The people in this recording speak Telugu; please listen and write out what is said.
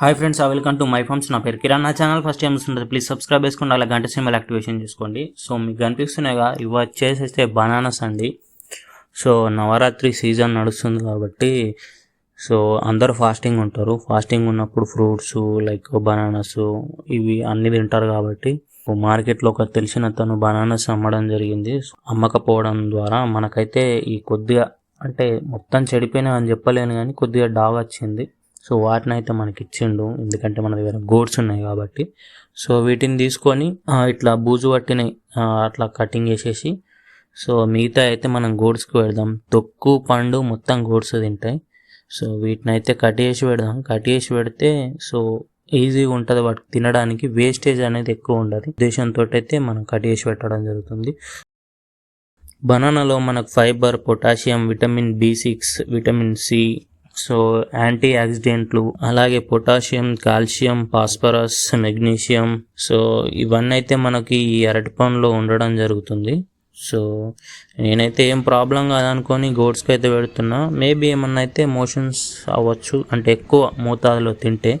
Hi friends welcome to my farms నా పేరు కిరణ్. నా ఛానల్ ఫస్ట్ టైం చూస్తుంటుంది ప్లీజ్ సబ్స్క్రైబ్ చేసుకోండి అలా గంట సింబల్ యాక్టివేషన్ చేసుకోండి. సో మీకు కనిపిస్తున్నాయిగా ఇవి చేసేస్తే బనానాస్ అండి. సో నవరాత్రి సీజన్ నడుస్తుంది కాబట్టి సో అందరూ ఫాస్టింగ్ ఉంటారు. ఫాస్టింగ్ ఉన్నప్పుడు ఫ్రూట్స్ లైక్ బనానాస్ ఇవి అన్నీ తింటారు కాబట్టి మార్కెట్లో ఒక తెలిసిన తను బనానాస్ అమ్మడం జరిగింది. అమ్మకపోవడం ద్వారా మనకైతే ఈ కొద్దిగా అంటే మొత్తం చెడిపోయినా అని చెప్పలేను కానీ కొద్దిగా డాగ్ వచ్చింది. సో వాటిని అయితే మనకి ఇచ్చిండు ఎందుకంటే మన దగ్గర గోడ్స్ ఉన్నాయి కాబట్టి. సో వీటిని తీసుకొని ఇట్లా బూజు పట్టినాయి అట్లా కటింగ్ చేసేసి సో మిగతా అయితే మనం గోడ్స్కి పెడదాం. తొక్కు పండు మొత్తం గోడ్స్ తింటాయి. సో వీటిని అయితే కట్ చేసి పెడదాం. కట్ చేసి పెడితే సో ఈజీగా ఉంటుంది వాటికి తినడానికి. వేస్టేజ్ అనేది ఎక్కువ ఉండదు. ఉద్దేశంతో అయితే మనం కట్ చేసి పెట్టడం జరుగుతుంది. బనానాలో మనకు fibre potassium vitamin B six vitamin C so anti యాక్సిడెంట్లు అలాగే potassium calcium phosphorus magnesium. So ఇవన్నీ అయితే మనకి ఈ అరటి పండులో ఉండడం జరుగుతుంది. సో నేనైతే ఏం ప్రాబ్లం కాదనుకొని గోడ్స్కి అయితే పెడుతున్నా. మేబీ ఏమన్నా అయితే మోషన్స్ అవ్వచ్చు అంటే ఎక్కువ మోతాదులో తింటే